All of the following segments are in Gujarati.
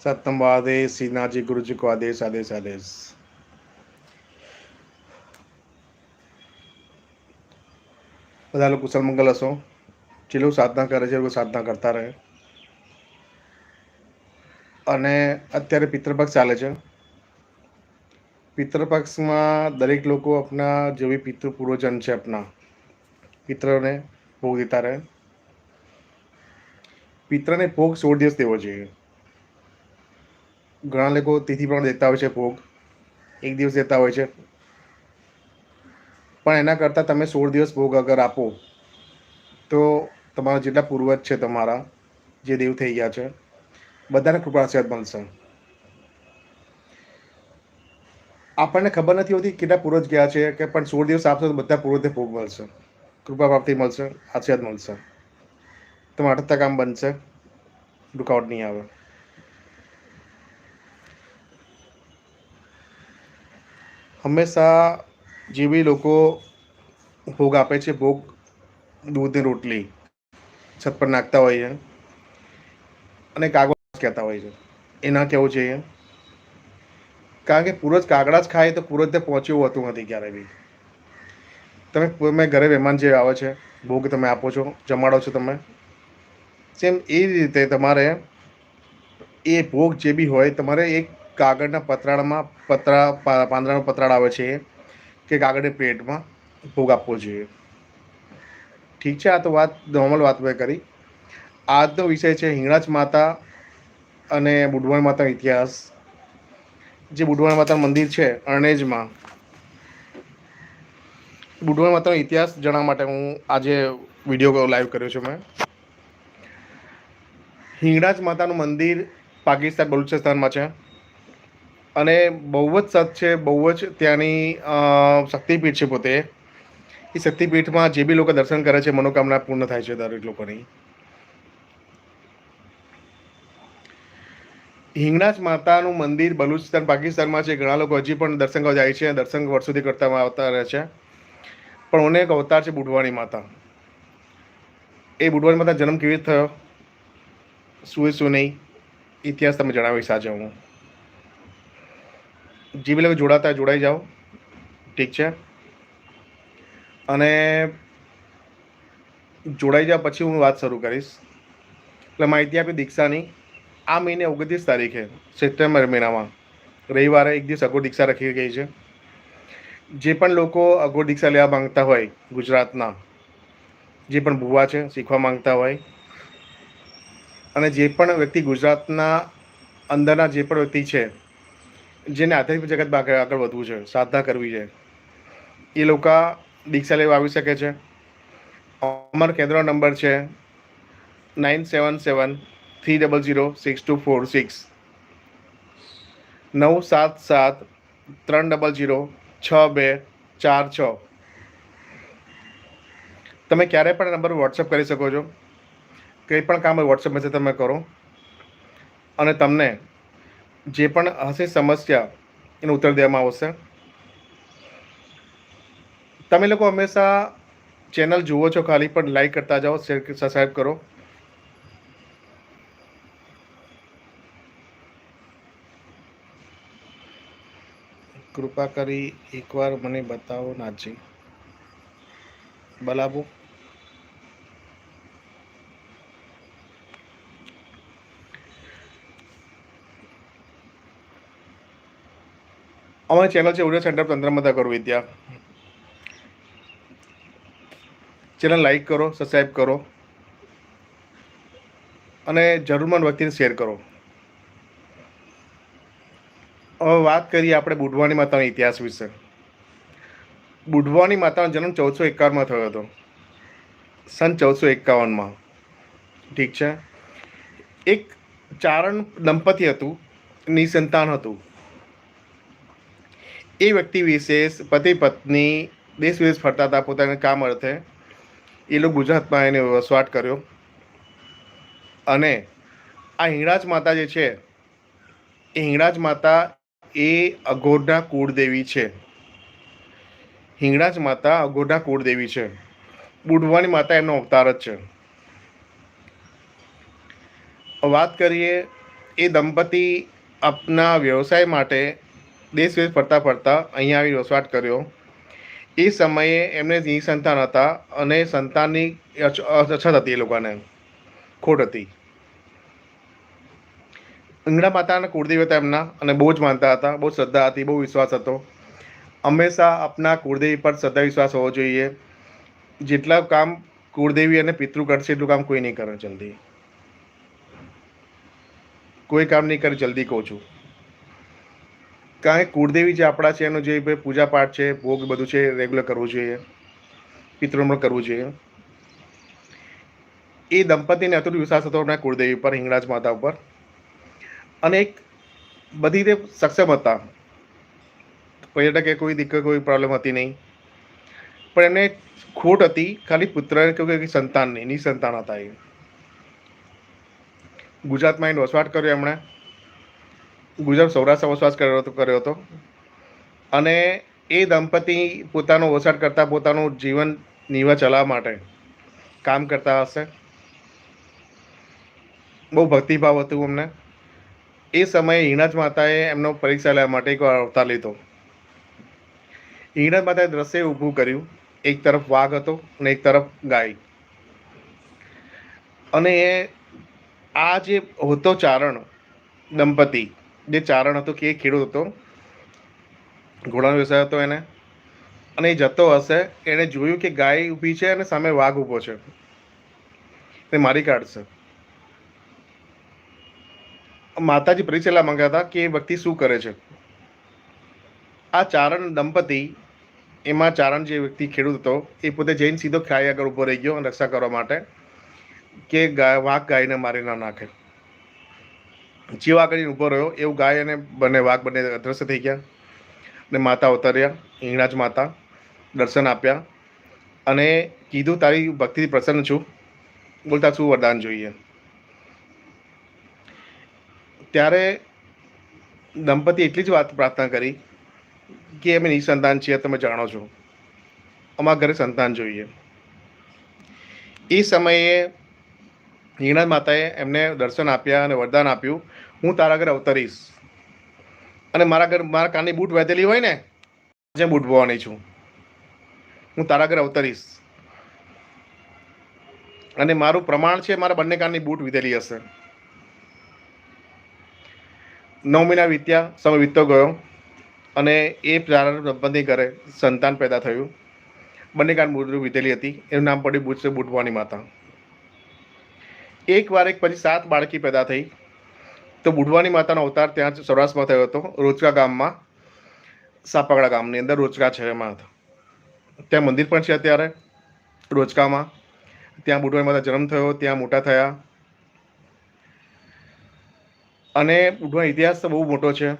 સતમ આદેશ શ્રીનાથજી ગુરુજી કો આદેશ આદેશ આદેશ બધા લોકો કુશલ મંગલ હશો જે લોકો સાધના કરે છે એ લોકો સાધના કરતા રહે અને અત્યારે પિતૃપક્ષ ચાલે છે પિતૃપક્ષમાં દરેક લોકો આપણા જે બી પિતૃ પૂર્વજન છે આપણા પિતૃને ભોગ દેતા રહે પિત્રને ભોગ સોળ દિવસ દેવો જોઈએ ઘણા લોકો તિથિ પણ દેતા હોય છે ભોગ. એક દિવસ દેતા હોય છે. પણ એના કરતાં તમે સોળ દિવસ ભોગ અગર આપો, તો તમારા જેટલા પૂર્વજ છે તમારા, જે દેવ થઈ ગયા છે, બધાને કૃપા આશીર્વાદ મળશે. આપણને ખબર નથી હોતી કેટલા પૂર્વજ ગયા છે કે પણ સોળ દિવસ આપશો તો બધા પૂર્વજને ભોગ મળશે. કૃપા પ્રાપ્તિ મળશે, આશીર્વાદ મળશે. તમારા અટકતા કામ બનશે. રૂકાવટ નહીં આવે. હંમેશા જે બી લોકો ભોગ આપે છે, ભોગ દૂધની રોટલી, છત પર નાખતા હોય છે, અને કાગળ કહેતા હોય છે. એ ના કહેવું જોઈએ. કારણ કે પૂરજ કાગડા જ ખાય તો પૂરજને પહોંચ્યું હોતું નથી ક્યારે બી. તમે તમે ઘરે મહેમાન જે આવે છે, ભોગ તમે આપો છો, જમાડો છો તમે સેમ એ રીતે તમારે એ ભોગ જે બી હોય, તમારે એક કાગળના પતરાળમાં પતરા પાંદડાનો પતરાળ આવે છે કે કાગળની પ્લેટમાં ભોગ આપવો જોઈએ. ઠીક છે, આ તો વાત, નોર્મલ વાત મેં કરી. આજનો વિષય છે હિંગળાજ માતા અને બુઢવાણ માતાનો ઇતિહાસ. જે બુઢવાણ માતાનું મંદિર છે અણેજમાં બુઢવાણ માતાનો ઇતિહાસ જણાવવા માટે હું આજે વીડિયો લાઈવ કર્યો છું મેં. હિંગળાજ માતાનું મંદિર પાકિસ્તાન, બલુચિસ્તાનમાં છે. અને બહુ જ સત છે, બહુ જ ત્યાંની શક્તિપીઠ છે પોતે. એ શક્તિપીઠમાં જે બી લોકો દર્શન કરે છે, મનોકામના પૂર્ણ થાય છે દરેક લોકોની. હિંગણાજ માતાનું મંદિર બલુચિસ્તાન, પાકિસ્તાનમાં છે. ઘણા લોકો હજી પણ દર્શન જાય છે, દર્શન વર્ષોથી કરતા આવતા રહે છે. પણ મને એક અવતાર છે બુઢવાણી માતા. એ બુઢવાણી માતા જન્મ કેવી થયો? શું શું નહીં? ઇતિહાસ તમે જણાવીશ આજે હું. જે બી લોકો જોડાતા જોડાઈ જાઓ. ઠીક છે. અને જોડાઈ જાઓ પછી હું વાત શરૂ કરીશ. એટલે માહિતી આપી દીક્ષાની. આ મહિને ઓગણત્રીસ તારીખે, સપ્ટેમ્બર મહિનામાં, રવિવારે એક દિવસ અઘોર દીક્ષા રાખી ગઈ છે. જે પણ લોકો અઘોર દીક્ષા લેવા માંગતા હોય ગુજરાતના, જે પણ ભુવા છે, શીખવા માંગતા હોય, અને જે પણ વ્યક્તિ ગુજરાતના અંદરના જે પણ વ્યક્તિ છે જેને આધ્યાત્મિક જગતમાં આગળ વધવું છે, સાધના કરવી છે, એ લોકો દીક્ષા લેવા આવી શકે છે. અમારો કેન્દ્રનો નંબર છે nine seven seven three double zero, six two four six. નવ સાત સાત, ત્રણ ડબલ ઝીરો, છ બે, ચાર છ. તમે ક્યારે પણ નંબર વોટ્સઅપ કરી શકો છો. કંઈ પણ કામ વોટ્સઅપ મેસેજ તમે કરો. અને તમને જે પણ હશે સમસ્યા, એનો ઉત્તર દેવામાં આવશે. તમે લોકો હંમેશા ચેનલ જુઓ છો ખાલી, પણ લાઈક કરતા જાઓ, શેર સબસ્ક્રાઈબ કરો. કૃપા કરી એકવાર મને બતાવો નાજી બલાબુ. અમારી ચેનલ છે ઉડે સેન્ટર તંત્રમતા કરો વિદ્યા. ચેનલ લાઈક કરો સબસ્ક્રાઈબ કરો. અને જરૂરમંદ વ્યક્તિને શેર કરો. હવે વાત કરીએ આપણે બુઢવાની માતાના ઇતિહાસ વિશે. બુઢવાની માતાનો જન્મ ચૌદસો એકાવનમાં થયો હતો. સન ચૌદસો એકાવનમાં. ઠીક છે? એક ચારણ દંપતી હતું નિસંતાન હતું. એ વ્યક્તિ વિશેષ પતિ પત્ની, દેશ વિદેશ ફરતા હતા, પોતાના કામ અર્થે. એ લોકો ગુજરાતમાં એને વસવાટ કર્યો. અને આ હિંગળાજ માતા જે છે, એ હિંગળાજ માતા એ અઘોરના કુળદેવી છે. હિંગળાજ માતા અઘોરના કુળદેવી છે. બુઢવાની માતા એમનો અવતાર જ છે. વાત કરીએ, એ દંપતી આપના વ્યવસાય માટે દેશ વિદેશ ફરતા ફરતા અહીંયા આવી વસવાટ કર્યો. એ સમયે એમને નિસંતાન હતા અને સંતાનની અછ, અછત હતી એ લોકોને. ખોટ હતી. ઈંગડા માતાના કુળદેવતા એમના અને બહુ જ માનતા હતા, બહુ શ્રદ્ધા હતી, બહુ વિશ્વાસ હતો. હંમેશા આપના કુળદેવી પર શ્રદ્ધા વિશ્વાસ હોવો જોઈએ. જેટલા કામ કુળદેવી અને પિતૃ કરશે એટલું કામ કોઈ નહીં કરે જલ્દી. કોઈ કામ નહીં કરે, જલ્દી કહું છું. કારણ કે કુળદેવી જે આપણા છે, એનું જે પૂજા પાઠ છે, ભોગ બધું છે રેગ્યુલર કરવું જોઈએ પિતૃમણ કરવું જોઈએ. એ દંપતીને અતુલ વિશ્વાસ હતો એમના કુળદેવી પર હિંગળાજ માતા ઉપર. અને એક બધી રીતે સક્ષમ હતા. પર્યટકે કોઈ દિક્કત કોઈ પ્રોબ્લેમ હતી નહીં. પણ એમને ખોટ હતી, ખાલી પુત્ર કે નહીં નિસંતાન હતા એ. ગુજરાતમાં એને વસવાટ કર્યો એમણે. ગુજરાત સૌરાષ્ટ્ર વસવાસ કર્યો હતો કર્યો હતો. અને એ દંપતી પોતાનો વસાડ કરતાં પોતાનું જીવન નિર્વાહ ચલાવવા માટે કામ કરતા હશે. બહુ ભક્તિભાવ હતું અમને. એ સમયે હિણાજ માતાએ એમનો પરીક્ષા લેવા માટે એક અવતાર લીધો. હિણાજ માતાએ દ્રશ્ય ઊભું કર્યું. એક તરફ વાઘ હતો અને એક તરફ ગાય. અને આ જે હતો ચારણ દંપતી જે ચારણ હતો કે એ ખેડૂત હતો. ઘોડાનો વ્યવસાય હતો એને. અને એ જતો હશે એણે જોયું કે ગાય ઊભી છે અને સામે વાઘ ઊભો છે. એ મારી કાઢશે માતાજી પરિચેલા માંગ્યા હતા કે એ વ્યક્તિ શું કરે છે. આ ચારણ દંપતી, એમાં ચારણ જે વ્યક્તિ ખેડૂત હતો, એ પોતે જઈને સીધો ખાઈ આગળ ઊભો રહી ગયો રક્ષા કરવા માટે કે વાઘ ગાયને મારી ના નાખે. જેવો કરીને ઊભો રહ્યો. એવું ગાય અને બંને વાઘ બંને અદ્રશ્ય થઈ ગયા. અને માતા ઉતર્યા હિંગળાજ માતા, દર્શન આપ્યા. અને કીધું, તારી ભક્તિથી પ્રસન્ન છું. બોલતા શું વરદાન જોઈએ? ત્યારે દંપતી એટલી જ વાત પ્રાર્થના કરી કે અમે નિસંતાન છીએ, તમે જાણો છો. અમારા ઘરે સંતાન જોઈએ. એ સમયે હિંગળાજ માતાએ એમને દર્શન આપ્યા અને વરદાન આપ્યું. હું તારા ઘરે અવતરીશ. અને મારા ઘર, મારા કાનની બૂટ વહેતેલી હોય ને જે બૂટ બોવાની છું. હું તારા ઘરે અવતરીશ. અને મારું પ્રમાણ છે, મારા બંને કાનની બૂટ વીધેલી હશે. નવ મહિના વીત્યા, સમય વીતતો ગયો. અને એ પ્રારંભ ઘરે સંતાન પેદા થયું. બંને કાન બૂટ વીધેલી હતી. એનું નામ પડ્યું બુટસે બુટવાની માતા. એક વાર એક પછી સાત બાળકી પેદા થઈ. તો બુઢવાની માતાનો અવતાર ત્યાં સૌરાષ્ટ્રમાં થયો હતો, રોચકા ગામમાં સાપાગડા ગામની અંદર રોચકા છે એમાં હતો. ત્યાં મંદિર પણ છે અત્યારે, રોચકામાં. ત્યાં બુઢવાની માતા જન્મ થયો, ત્યાં મોટા થયા. અને બુઢવાનો ઇતિહાસ તો બહુ મોટો છે.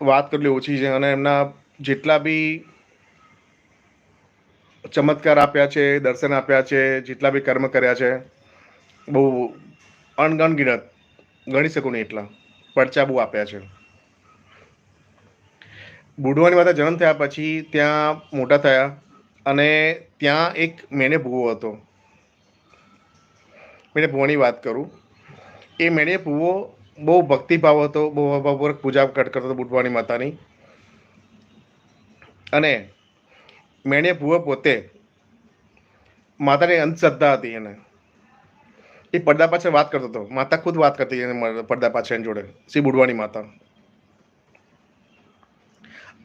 વાત કરલી ઓછી છે અને એમના જેટલા બી ચમત્કાર આપ્યા છે, દર્શન આપ્યા છે, જેટલા બી કર્મ કર્યા છે બહુ અણગણગિનત ગણી શકું નહીં એટલા. પરચા બહુ આપ્યા છે. બુઢવાની માતા જન્મ થયા પછી ત્યાં મોટા થયા અને ત્યાં એક મેને ભૂવો હતો. મેને ભૂવાની વાત કરું. એ મેને ભૂવો બહુ ભક્તિભાવ હતો, બહુ ભાવપૂર્વક પૂજા કટ કરતો હતો બુઢવાની માતાની. અને મેણે ભૂવો પોતે માતાની અંધશ્રદ્ધા હતી એને. એ પડદા પાછળ વાત કરતો હતો. માતા ખુદ વાત કરતી એને પડદા પાછળ એની જોડે. શ્રી બુડવાની માતા.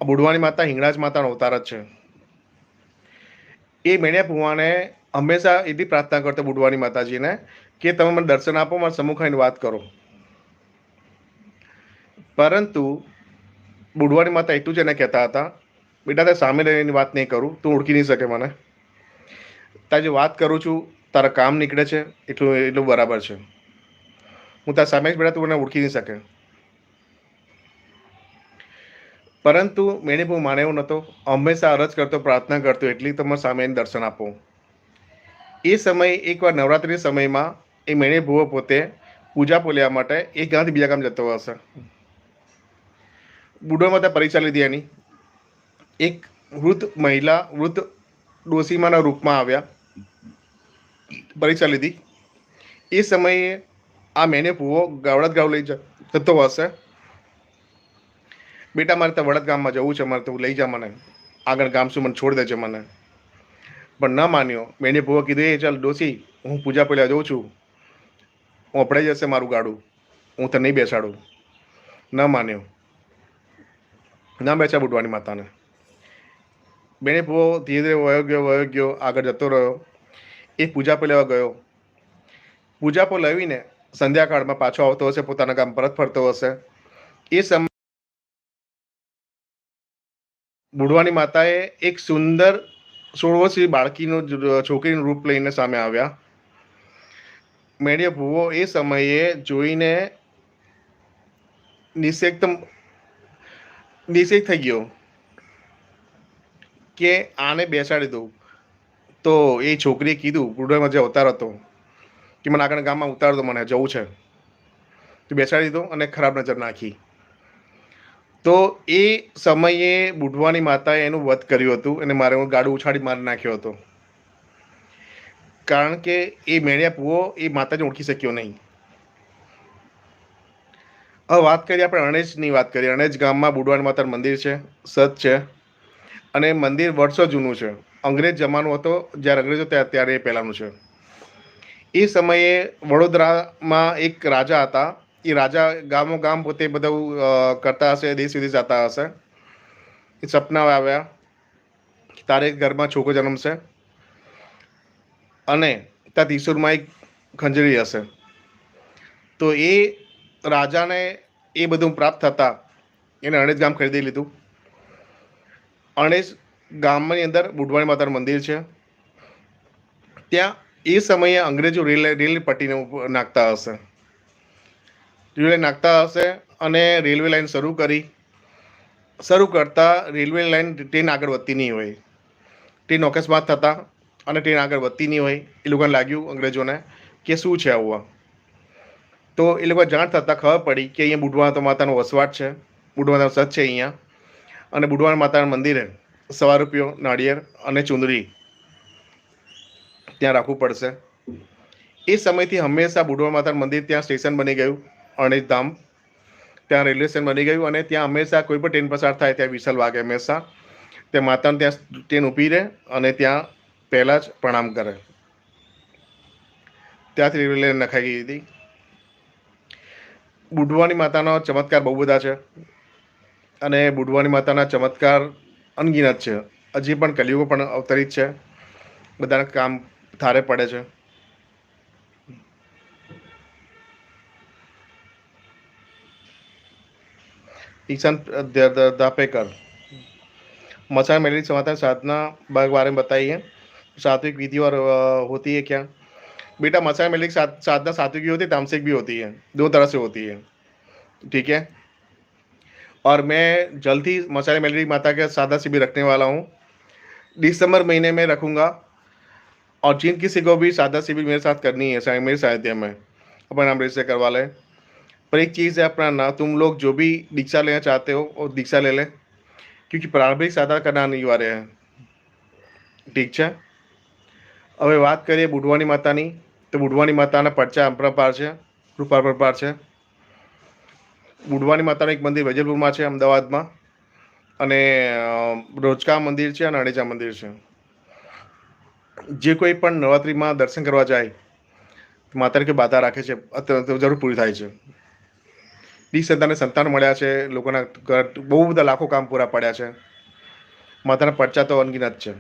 આ બુડવાની માતા હિંગળાજ માતાનો અવતાર જ છે. એ મેણ્યા ભુવાને હંમેશા એથી પ્રાર્થના કરતો બુડવાની માતાજીને કે તમે મને દર્શન આપો, મારા સમુખ આવીને વાત કરો. પરંતુ બુડવાની માતા એટલું જ એને કહેતા હતા, બેટા તે સામે રહીને વાત નહીં કરું. તું ઓળખી નહીં શકે મને. તારી વાત કરું છું તારા કામ નીકળે છે, એટલું એટલું બરાબર છે. હું તારા સામે જ બેઠા તું મને ઓળખી નહીં શકે. પરંતુ મેને બહુ માને એવો નહોતો. હંમેશા અરજ કરતો, પ્રાર્થના કરતો, એટલી તમારા સામે દર્શન આપો. એ સમયે એકવાર નવરાત્રિના સમયમાં, એ મેણે ભૂવો પોતે પૂજા પોલ્યા માટે એક ગાંધી બીજા ગામ જતો હશે. બુડોમાં ત્યાં પરીક્ષા લીધી એની. એક વૃદ્ધ મહિલા, વૃદ્ધ ડોસીમાના રૂપમાં આવ્યા. પરીક્ષા લીધી એ સમયે આ મેને ભૂવો ગાવડા ગાવ લઈ જતો હશે. બેટા, મારે તો વડદ ગામમાં જવું છે, મારે તું લઈ જા મને. આગળ ગામ શું મને છોડ દેજે મને. પણ ન માન્યો. મેને ભૂવો કીધું, એ ચાલ ડોસી, હું પૂજા પહેલાં જઉં છું. હું અપડાઈ જશે મારું ગાડું. હું તને નહીં બેસાડું. ન માન્યો. ના બેસા બુટવાની માતાને. બેને ભૂવો ધીરે ધીરે વયો ગયો વયો ગયો, આગળ જતો રહ્યો. એ પૂજા પર લેવા ગયો. પૂજા પર લાવીને સંધ્યાકાળમાં પાછો આવતો હશે, પોતાના ગામ પરત ફરતો હશે. એ સમય માતાએ એક સુંદર સોળ વર્ષની બાળકીનું છોકરીનું રૂપ લઈને સામે આવ્યા. મેળીએ ભૂવો એ સમયે જોઈને નિષેક્ત નિષેક થઈ ગયો કે આને બેસાડી દઉં. તો એ છોકરીએ કીધું બુડવામાં જે અવતાર હતો, કે મને આગળ ગામમાં ઉતાર દો, મને જવું છે. તો બેસાડી દીધો અને ખરાબ નજર નાખી. તો એ સમયે બુઢવાની માતાએ એનું વધ કર્યું હતું અને મારે હું ગાડું ઉછાળી મારી નાખ્યો હતો. કારણ કે એ મેળ્યા પૂવો એ માતાને ઓળખી શક્યો નહીં. હવે વાત કરીએ આપણે અણેજની વાત કરીએ. અણેજ ગામમાં બુડવાની માતાનું મંદિર છે સત છે અને મંદિર વર્ષો જૂનું છે. અંગ્રેજ જમાનો હતો, જ્યારે અંગ્રેજો ત્યાં ત્યારે એ પહેલાંનું છે. એ સમયે વડોદરામાં એક રાજા હતા. એ રાજા ગામો ગામ પોતે બધું કરતા હશે, દેશ વિદેશ જતા હશે. એ સપના આવ્યા તારે ઘરમાં છોકરો જન્મશે. અને ત્યાં ત્રિશુરમાં એક ખંજરી હશે. તો એ રાજાને એ બધું પ્રાપ્ત થતાં એને અણેજ ગામ ખરીદી લીધું. અણેજ ગામની અંદર બુઢવાણી માતાનું મંદિર છે. ત્યાં એ સમયે અંગ્રેજો રેલ રેલ પટ્ટીને નાખતા હશે. રેલવે નાખતા હશે અને રેલવે લાઈન શરૂ કરી. શરૂ કરતા રેલવે લાઇન ટ્રેન આગળ વધતી નહીં હોય. ટ્રેન અકસ્માત થતા અને ટ્રેન આગળ વધતી નહીં હોય. એ લોકોને લાગ્યું અંગ્રેજોને કે શું છે આવું તો એ લોકો જાણ થતાં ખબર પડી કે અહીંયા બુઢવા માતાનો વસવાટ છે. બુઢવા માતાનો સત છે અહીંયા. અને બુઢવાણ માતાના મંદિરે સવા રૂપિયો નાળિયેર અને ચુંદડી. ત્યાં રાખવું પડશે. એ સમયથી હંમેશા બુઢવા માતાનું મંદિર ત્યાં સ્ટેશન બની ગયું અણેશધામ ત્યાં રેલવે સ્ટેશન બની ગયું અને ત્યાં હંમેશા કોઈ પણ ટ્રેન પસાર થાય ત્યાં વિસલ વાગે હંમેશા. તે માતાને ત્યાં ટ્રેન ઊભી રહે અને ત્યાં પહેલાં જ પ્રણામ કરે. ત્યાંથી રેલવે લાઈન નખાઈ ગઈ હતી. બુઢવાની માતાનો ચમત્કાર બહુ બધા છે. અને બુઢવાની માતાના ચમત્કાર અનગિનત છે હજી પણ કલિયુગો પણ અવતરિત છે બધાના કામ થારે પડે છે ईशान द- द- दापेकर मसान मेरी समाधान साधना बाग बारे में बताइए सात्विक विधि और अ, होती है क्या बेटा मसान मेलिक साध, साधना सात्विक भी होती है तामसिक भी होती है दो तरह से होती है ठीक है और मैं जल्द ही मसाले मेलरी माता के सादा शिविर रखने वाला हूँ दिसंबर महीने में रखूँगा और जिन किसी को भी सादा शिविर मेरे साथ करनी है शायद मेरे साहित्य में अपना नाम रजिस्टर करवा लें पर एक चीज़ है अपना ना तुम लोग जो भी दीक्षा लेना चाहते हो वो दीक्षा ले लें क्योंकि प्रारंभिक साधना करना अनिवार्य है ઠીક છે હવે વાત કરીએ બુઢવાની માતાની તો બુઢવાની માતાના પડચા અપરપાર છે કૃપા પરપાર છે બુડવાની માતાનું એક મંદિર વેજલપુરમાં છે, અમદાવાદમાં. અને રોજકા મંદિર છે અને અડેજા મંદિર છે. જે કોઈ પણ નવરાત્રિમાં દર્શન કરવા જાય, માતાને કે બાધા રાખે છે જરૂર પૂરી થાય છે. ડી સંતાને સંતાન મળ્યા છે, લોકોના ઘર, બહુ બધા લાખો કામ પૂરા પડ્યા છે. માતાના પડચા તો અનગિનત છે.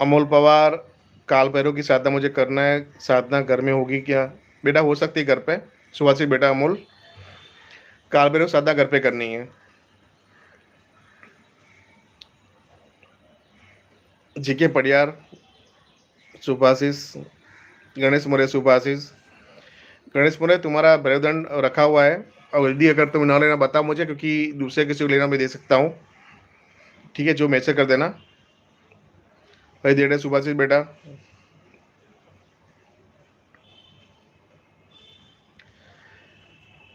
અમોલ પવાર काल भैरव की साधना मुझे करना है, साधना घर में होगी क्या? बेटा, हो सकती है घर पे। सुबह बेटा अमोल काल भैरव साधना घर पे करनी है। जीके पडियार, सुभाषिस, गणेश मोरे, सुभाषिस। गणेश मोरे, तुम्हारा भैरवदंड रखा हुआ है। और यदि अगर तुम ना लेना, बताओ मुझे, क्योंकि दूसरे किसी को लेना मैं दे सकता हूँ। ठीक है, जो मैसेज कर देना। भाई रहे सुभाषिस बेटा।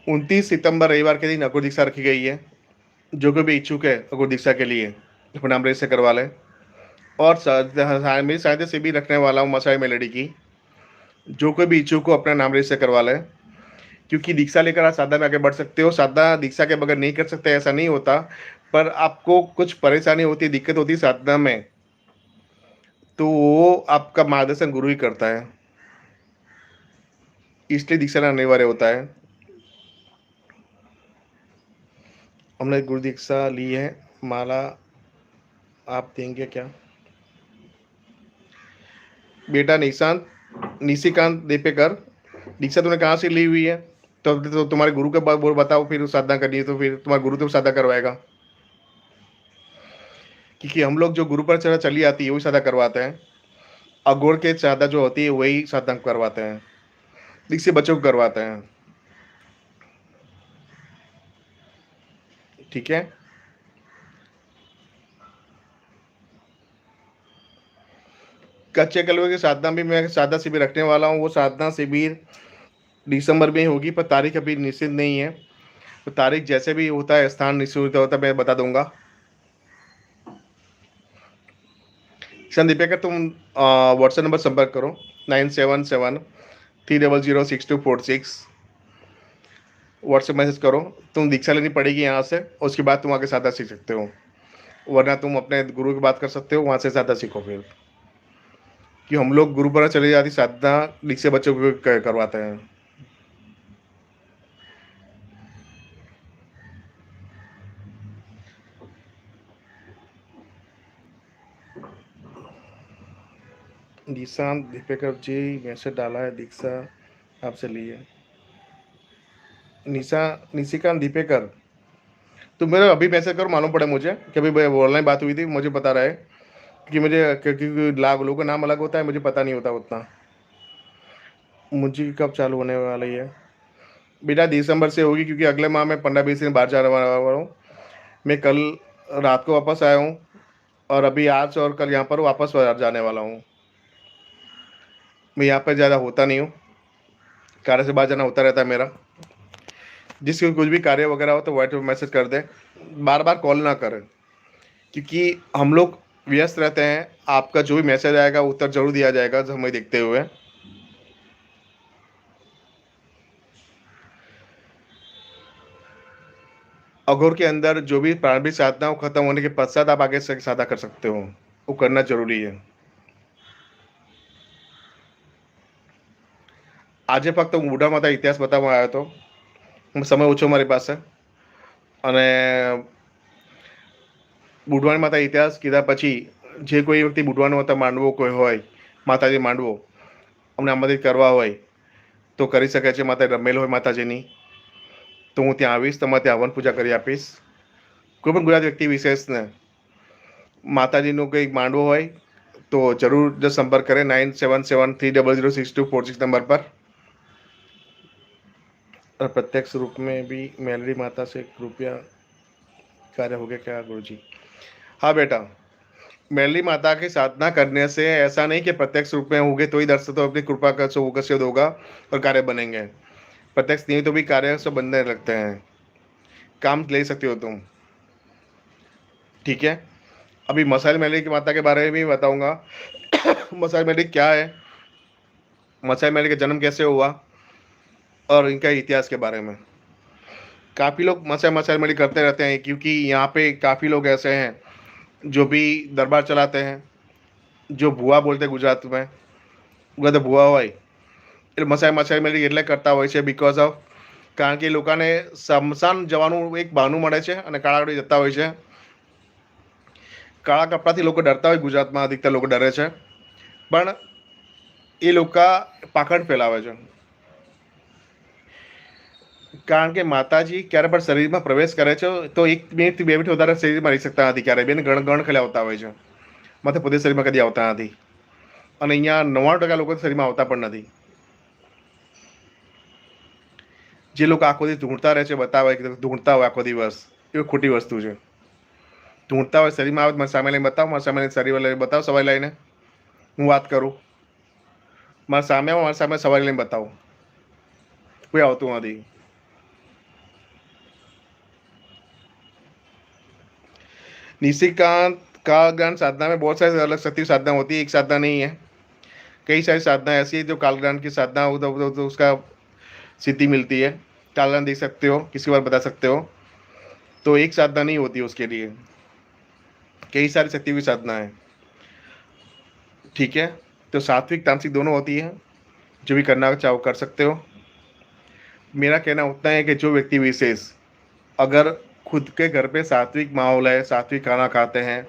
उनतीस सितंबर रविवार के दिन अगुर दीक्षा रखी गई है। जो कोई भी इच्छुक है अगुर दीक्षा के लिए, अपना नाम रजिस्टर करवा लें। और मेरी सहायता से भी रखने वाला हूँ मसाई मेलेडी की। जो कोई भी इच्छुक को अपना नाम रजिस्टर करवा लें। क्योंकि दीक्षा लेकर आप साधना में आगे बढ़ सकते हो। साधना दीक्षा के बगैर नहीं कर सकते, ऐसा नहीं होता। पर आपको कुछ परेशानी होती, दिक्कत होती साधना में तो वो आपका मार्गदर्शन गुरु ही करता है। इसलिए दीक्षा अनिवार्य होता है। हमने गुरु दीक्षा ली है। माला आप देंगे क्या? बेटा निशांत निशिकांत दीपेकर दीक्षा तुमने कहाँ से ली हुई है? तो, तो तुम्हारे गुरु के बाद बोल बताओ फिर साधना करनी है तो फिर तुम्हारा गुरु तो साधना करवाएगा। क्योंकि हम लोग जो गुरु पर चढ़ा चली आती है, वही साधना करवाते हैं। अगोर के साधना जो होती है, वही साधना करवाते हैं। दीक्षित बच्चों को करवाते हैं। ठीक है? कच्चे कलवे की साधना भी मैं साधना शिविर रखने वाला हूँ। वो साधना शिविर दिसंबर में होगी, पर तारीख अभी निश्चित नहीं है। तो तारीख जैसे भी होता है, स्थान निश्चित होता है, मैं बता दूँगा। संदीपेकर तुम व्हाट्सएप नंबर संपर्क करो nine seven seven three double zero six two four six WhatsApp message करो, तुम दीक्षा लेनी पड़ेगी यहाँ से, उसके बाद तुम आगे सादा सीख सकते हो। वरना तुम अपने गुरु की बात कर सकते हो, वहाँ से सादा सीखो फिर। कि हम लोग गुरु पर चली जाती साधना दीक्षा बच्चों को करवाते हैं। निशांत दीपेकर जी मैसेज डाला है, दीक्षा आपसे लिए निशा, निशिकांत दीपेकर। तो मेरा अभी मैसेज करो, मालूम पड़े मुझे कि अभी ऑनलाइन बात हुई थी, मुझे बता रहा है कि मुझे क्योंकि लाख लोगों का नाम अलग होता है, मुझे पता नहीं होता उतना। मुझे कब चालू होने वाली है? बेटा, दिसंबर से होगी, क्योंकि अगले माह में पंद्रह बीस दिन बाहर जाने वाला हूँ। मैं कल रात को वापस आया हूँ और अभी आज और कल यहाँ पर वापस जाने वाला हूँ। मैं यहाँ पर ज़्यादा होता नहीं हूँ। कार्य से बाहर जाना होता रहता है मेरा। जिसको कुछ भी कार्य वगैरह हो तो व्हाट्सएप मैसेज कर दे। बार बार कॉल ना करें। क्योंकि हम लोग व्यस्त रहते हैं। आपका जो भी मैसेज आएगा, उत्तर ज़रूर दिया जाएगा, जो हमें देखते हुए। अघोर के अंदर जो भी प्रारंभिक साधना खत्म होने के पश्चात आप आगे साधना कर सकते हो। वो करना ज़रूरी है। આજે ફક્ત હું બુઢામાતા ઇતિહાસ બતાવવા આવ્યો હતો. સમય ઓછો મારી પાસે. અને બુઢવાની માતા ઇતિહાસ કીધા પછી જે કોઈ વ્યક્તિ બુઢવાણ માતા માંડવો કોઈ હોય, માતાજી માંડવો, અમને આમંત્રિત કરવા હોય, તો કરી શકે છે. માતા રમેલ હોય માતાજીની. તો હું ત્યાં આવીશ, તમારે ત્યાં હવન પૂજા કરી આપીશ. કોઈ પણ ગુજરાત વ્યક્તિ વિશેષને માતાજીનું કંઈક માંડવો હોય, તો જરૂર જ સંપર્ક કરે. Nine seven seven three double zero six two four six number પર. और प्रत्यक्ष रूप में भी मेलरी माता से कृपया कार्य हो गया क्या गुरु जी हाँ बेटा मेलरी माता की साधना करने से ऐसा नहीं कि प्रत्यक्ष रूप में होगे तो ही दर्शन तो अपनी कृपा से होगा से होगा और कार्य बनेंगे। प्रत्यक्ष नहीं तो भी कार्य से बनने लगते हैं। काम ले सकते हो तुम। ठीक है? अभी मसाइल मेली की माता के बारे में भी बताऊँगा। मसाइल मेली क्या है? मसाइल मेली का जन्म कैसे हुआ? और इनका इतिहास के बारे में। काफ़ी लोग मसा मसालमड़ी करते रहते हैं, क्योंकि यहाँ पे काफ़ी लोग ऐसे हैं, जो भी दरबार चलाते हैं, जो ભુવા બોલતે ગુજરાતમાં બધા ભુવા હોય એટલે મસાઈ મસાઈ મેળી એટલે કરતા હોય છે બીકોઝ ઓફ કારણ કે લોકોને સમસાન જવાનું એક બહાનું મળે છે અને કાળાકડી જતા હોય છે કાળા કપડાથી લોકો ડરતા હોય ગુજરાતમાં અધિકતર લોકો ડરે છે પણ એ લોકો પાખંડ ફેલાવે છે કારણ કે માતાજી ક્યારે પણ શરીરમાં પ્રવેશ કરે છે, તો એક મિનિટથી બે મિનિટ વધારે શરીરમાં રહી શકતા નથી ક્યારે બેન ગણ ગણ ખાલી આવતા હોય છે. માથે પોતે શરીરમાં કદી આવતા નથી. અને અહીંયા નવ્વાણું ટકા લોકો શરીરમાં આવતા પણ નથી. જે લોકો આખો દિવસ ઢૂંઢતા રહે છે, બતાવે કે ઢૂંઢતા હોય આખો દિવસ. એ ખોટી વસ્તુ છે. ઢૂંઢતા હોય, શરીરમાં આવે મારી સામે લઈને બતાવો, મારી સામે લઈને શરીર લઈને બતાવો, સવારે લઈને. હું વાત કરું. મારા સામે મારા સામે સવારે લઈને બતાવો. કોઈ આવતું નથી. निशिकांत कालग्रहण साधना में बहुत सारी अलग सती साधना होती है, एक साधना नहीं है। कई सारी साधना ऐसी है जो कालग्रहण की साधना, उधर उधर उधर उसका सिद्धि मिलती है। कालग्रहण देख सकते हो किसी बार बता सकते हो? तो एक साधना नहीं होती उसके लिए। कई सारी शक्ति की साधना है। ठीक है? तो सात्विक, तामसिक दोनों होती है। जो भी करना चाहो कर सकते हो। मेरा कहना उतना है कि जो व्यक्ति विशेष, अगर खुद के घर पे सात्विक माहौल है, सात्विक खाना खाते हैं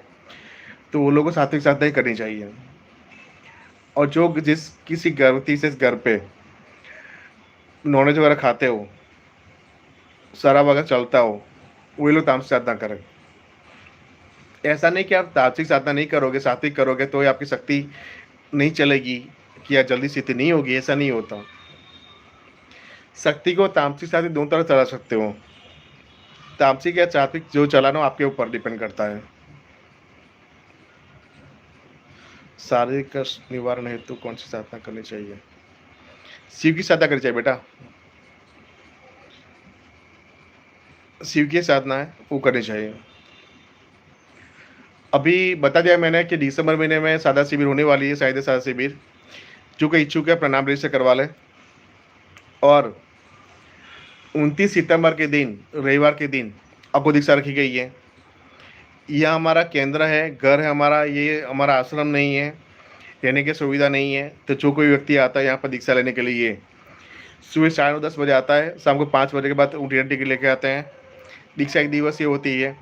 तो वो लोगों को सात्विक साधना ही करनी चाहिए। और जो जिस किसी गर्भवती से घर पे नॉनवेज वगैरह खाते हो, शराब वगैरह चलता हो वही लोग तामसिक साधना करें। ऐसा नहीं कि आप तामसिक साधना नहीं करोगे, सात्विक करोगे तो आपकी शक्ति नहीं चलेगी, कि या जल्दी स्थिति नहीं होगी, ऐसा नहीं होता। शक्ति को तामसिक सात्विक दोनों तरह चला सकते हो। तामसिक या सात्विक जो चलाना हो, आपके ऊपर डिपेंड करता है। शारीरिक कष्ट निवारण हेतु कौन सी साधना करनी चाहिए? शिव की साधना करनी चाहिए बेटा। शिव की साधना है, वो करनी चाहिए। अभी बता दिया मैंने कि दिसंबर महीने में सादा शिविर होने वाली है, शायद सादा शिविर। जो कि इच्छुक है, प्रणाम रजिस्टर करवा लें। और 29 सितंबर के दिन, रविवार के दिन आपको दीक्षा रखी गई है। यह हमारा केंद्र है, घर है हमारा, ये हमारा आश्रम नहीं है, रहने की सुविधा नहीं है। तो जो कोई व्यक्ति आता है यहाँ पर दीक्षा लेने के लिए, सुबह साढ़े नौ दस बजे आता है, शाम को पाँच बजे के बाद रिटर्न टिकट लेके आते हैं। दीक्षा एक दिवसीय होती है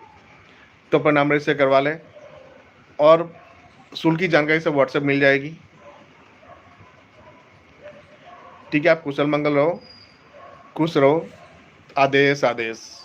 तो प्रणाम रजिस्टर करवा लें और शुल्क की जानकारी सब व्हाट्सएप मिल जाएगी। ठीक है, आप कुशल मंगल रहो, खुश रहो। Adeus, adeus.